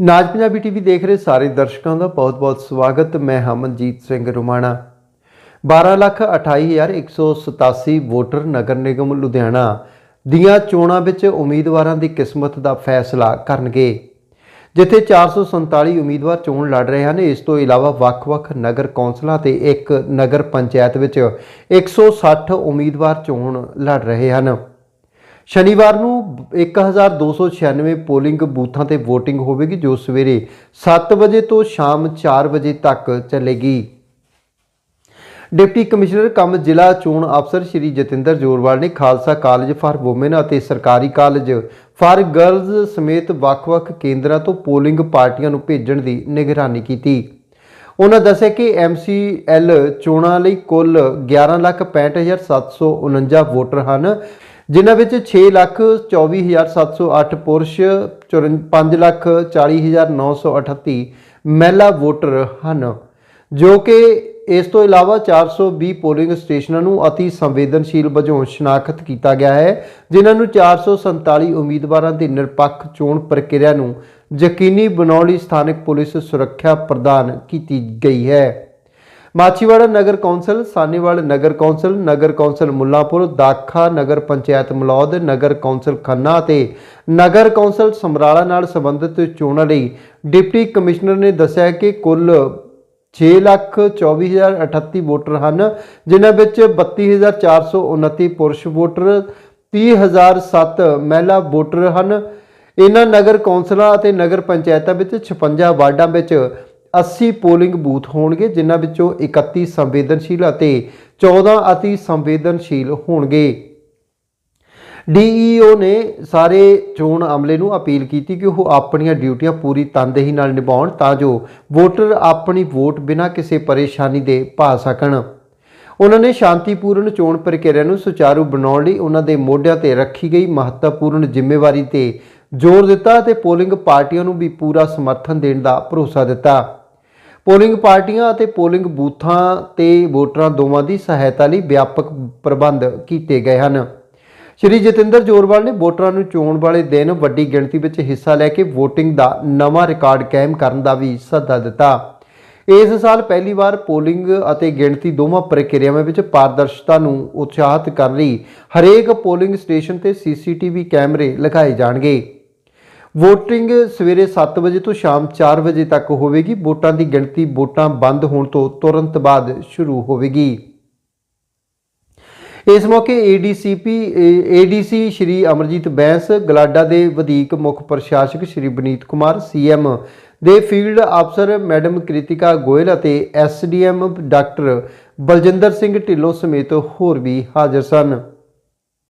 ਨਾਜ Punjabi TV ਦੇਖ ਰਹੇ ਸਾਰੇ ਦਰਸ਼ਕਾਂ ਦਾ ਬਹੁਤ-ਬਹੁਤ ਸਵਾਗਤ। ਮੈਂ ਹਮਨਜੀਤ ਸਿੰਘ ਰੁਮਾਣਾ। 12,28,187 ਵੋਟਰ ਨਗਰ ਨਿਗਮ ਲੁਧਿਆਣਾ ਦੀਆਂ ਚੋਣਾਂ ਵਿੱਚ ਉਮੀਦਵਾਰਾਂ ਦੀ ਕਿਸਮਤ ਦਾ ਫੈਸਲਾ ਕਰਨਗੇ। ਜਿੱਥੇ 447 ਉਮੀਦਵਾਰ ਚੋਣ ਲੜ ਰਹੇ ਹਨ ਇਸ ਤੋਂ ਇਲਾਵਾ ਵੱਖ-ਵੱਖ ਨਗਰ ਕੌਂਸਲਾਂ ਤੇ ਇੱਕ ਨਗਰ ਪੰਚਾਇਤ ਵਿੱਚ 160 ਉਮੀਦਵਾਰ ਚੋਣ ਲੜ ਰਹੇ ਹਨ। ਸ਼ਨੀਵਾਰ ਨੂੰ 1296 ਪੋਲਿੰਗ ਬੂਥਾਂ ਤੇ VOTING ਹੋਵੇਗੀ ਜੋ ਸਵੇਰੇ 7 ਵਜੇ ਤੋਂ ਸ਼ਾਮ 4 ਵਜੇ ਤੱਕ ਚੱਲੇਗੀ। ਡਿਪਟੀ ਕਮਿਸ਼ਨਰ ਕਮ ਜ਼ਿਲ੍ਹਾ ਚੋਣ ਅਫਸਰ ਸ਼੍ਰੀ ਜਤਿੰਦਰ ਜੋਰਵਾਲ ਨੇ ਖਾਲਸਾ ਕਾਲਜ ਫਾਰ ਔਮਨ ਅਤੇ ਸਰਕਾਰੀ ਕਾਲਜ ਫਾਰ ਗਰਲਜ਼ ਸਮੇਤ ਵੱਖ-ਵੱਖ ਕੇਂਦਰਾਂ ਤੋਂ ਪੋਲਿੰਗ ਪਾਰਟੀਆਂ ਨੂੰ ਭੇਜਣ ਦੀ ਨਿਗਰਾਨੀ ਕੀਤੀ। ਉਹਨਾਂ ਦੱਸਿਆ ਕਿ MCL ਚੋਣਾਂ ਲਈ ਕੁੱਲ 11,65,749 ਵੋਟਰ ਹਨ। ਜਿਨ੍ਹਾਂ ਵਿੱਚ 6,24,708 ਪੁਰਸ਼ 5,40,938 ਮਹਿਲਾ ਵੋਟਰ ਹਨ ਜੋ ਕਿ ਇਸ ਤੋਂ ਇਲਾਵਾ 420 ਪੋਲਿੰਗ ਸਟੇਸ਼ਨਾਂ ਨੂੰ ਅਤੀ ਸੰਵੇਦਨਸ਼ੀਲ ਵਜੋਂ ਸ਼ਨਾਖਤ ਕੀਤਾ ਗਿਆ ਹੈ ਜਿਨ੍ਹਾਂ ਨੂੰ 447 ਉਮੀਦਵਾਰਾਂ ਦੀ ਨਿਰਪੱਖ ਚੋਣ ਪ੍ਰਕਿਰਿਆ ਨੂੰ ਯਕੀਨੀ ਬਣਾਉਣ ਲਈ ਸਥਾਨਕ ਪੁਲਿਸ ਸੁਰੱਖਿਆ ਪ੍ਰਦਾਨ ਕੀਤੀ ਗਈ ਹੈ। ਮਾਛੀਵਾੜਾ ਨਗਰ ਕੌਂਸਲ ਸਾਨੀਵਾਲ ਨਗਰ ਕੌਂਸਲ ਨਗਰ ਕੌਂਸਲ ਮੁੱਲਾਂਪੁਰ ਦਾਖਾ ਨਗਰ ਪੰਚਾਇਤ ਮਲੌਦ ਨਗਰ ਕੌਂਸਲ ਖੰਨਾ ਅਤੇ ਨਗਰ ਕੌਂਸਲ ਸਮਰਾਲਾ ਨਾਲ ਸੰਬੰਧਿਤ ਚੋਣਾਂ ਲਈ ਡਿਪਟੀ ਕਮਿਸ਼ਨਰ ਨੇ ਦੱਸਿਆ ਕਿ ਕੁੱਲ 6,24,038 ਵੋਟਰ ਹਨ ਜਿਨ੍ਹਾਂ ਵਿੱਚ 32,429 ਪੁਰਸ਼ ਵੋਟਰ 30,007 ਮਹਿਲਾ ਵੋਟਰ ਹਨ। ਇਹਨਾਂ ਨਗਰ ਕੌਂਸਲਾਂ ਅਤੇ ਨਗਰ ਪੰਚਾਇਤਾਂ ਵਿੱਚ 56 ਵਾਰਡਾਂ ਵਿੱਚ 80 ਪੋਲਿੰਗ ਬੂਥ ਹੋਣਗੇ, ਜਿਨ੍ਹਾਂ ਵਿੱਚੋਂ 31 ਸੰਵੇਦਨਸ਼ੀਲ ਅਤੇ 14 ਅਤੀ ਸੰਵੇਦਨਸ਼ੀਲ ਹੋਣਗੇ। ਡੀਈਓ ਨੇ ਸਾਰੇ ਚੋਣ ਅਮਲੇ ਨੂੰ ਅਪੀਲ ਕੀਤੀ ਕਿ ਉਹ ਆਪਣੀਆਂ ਡਿਊਟੀਆਂ ਪੂਰੀ ਤਨਦੇਹੀ ਨਾਲ ਨਿਭਾਉਣ ਤਾਂ ਜੋ ਵੋਟਰ ਆਪਣੀ ਵੋਟ ਬਿਨਾਂ ਕਿਸੇ ਪਰੇਸ਼ਾਨੀ ਦੇ ਪਾ ਸਕਣ। ਉਹਨਾਂ ਨੇ ਸ਼ਾਂਤੀਪੂਰਨ ਚੋਣ ਪ੍ਰਕਿਰਿਆ ਨੂੰ ਸੁਚਾਰੂ ਬਣਾਉਣ ਲਈ ਉਹਨਾਂ ਦੇ ਮੋਢਿਆਂ ਤੇ ਰੱਖੀ ਗਈ ਮਹੱਤਵਪੂਰਨ ਜ਼ਿੰਮੇਵਾਰੀ ਤੇ ਜ਼ੋਰ ਦਿੱਤਾ ਅਤੇ ਪੋਲਿੰਗ ਪਾਰਟੀਆਂ ਨੂੰ ਵੀ ਪੂਰਾ ਸਮਰਥਨ ਦੇਣ ਦਾ ਭਰੋਸਾ ਦਿੱਤਾ। ਪੋਲਿੰਗ ਪਾਰਟੀਆਂ ਅਤੇ ਪੋਲਿੰਗ ਬੂਥਾਂ ਤੇ ਵੋਟਰਾਂ ਦੋਵਾਂ ਦੀ ਸਹਾਇਤਾ ਲਈ ਵਿਆਪਕ ਪ੍ਰਬੰਧ ਕੀਤੇ ਗਏ ਹਨ। ਸ਼੍ਰੀ ਜਤਿੰਦਰ ਜੋਰਵਾਲ ਨੇ ਵੋਟਰਾਂ ਨੂੰ ਚੋਣ ਵਾਲੇ ਦਿਨ ਵੱਡੀ ਗਿਣਤੀ ਵਿੱਚ ਹਿੱਸਾ ਲੈ ਕੇ VOTING ਦਾ ਨਵਾਂ ਰਿਕਾਰਡ ਕਾਇਮ ਕਰਨ ਦਾ ਵੀ ਸੱਦਾ ਦਿੱਤਾ। ਇਸ ਸਾਲ ਪਹਿਲੀ ਵਾਰ ਪੋਲਿੰਗ ਅਤੇ ਗਿਣਤੀ ਦੋਵਾਂ ਪ੍ਰਕਿਰਿਆਵਾਂ ਵਿੱਚ ਪਾਰਦਰਸ਼ਤਾ ਨੂੰ ਉਤਸ਼ਾਹਿਤ ਕਰਨ ਲਈ ਹਰੇਕ ਪੋਲਿੰਗ ਸਟੇਸ਼ਨ ਤੇ ਸੀਸੀਟੀਵੀ ਕੈਮਰੇ ਲਗਾਏ ਜਾਣਗੇ। VOTING ਸਵੇਰੇ 7 ਵਜੇ ਤੋਂ ਸ਼ਾਮ 4 ਵਜੇ ਤੱਕ ਹੋਵੇਗੀ। ਵੋਟਾਂ ਦੀ ਗਿਣਤੀ ਵੋਟਾਂ ਬੰਦ ਹੋਣ ਤੋਂ ਤੁਰੰਤ ਬਾਅਦ ਸ਼ੁਰੂ ਹੋਵੇਗੀ। ਇਸ ਮੌਕੇ ADCP ADC Shri Amarjit Bains, GLADA ਦੇ ਵਧੀਕ ਮੁੱਖ ਪ੍ਰਸ਼ਾਸਕ ਸ਼੍ਰੀ ਬਨੀਤ ਕੁਮਾਰ ਸੀਐਮ ਦੇ ਫੀਲਡ ਅਫਸਰ ਮੈਡਮ ਕ੍ਰਿਤਿਕਾ ਗੋਇਲ ਅਤੇ ਐਸਡੀਐਮ ਡਾਕਟਰ ਬਲਜਿੰਦਰ ਸਿੰਘ ਢਿੱਲੋਂ ਸਮੇਤ ਹੋਰ ਵੀ ਹਾਜ਼ਰ ਸਨ।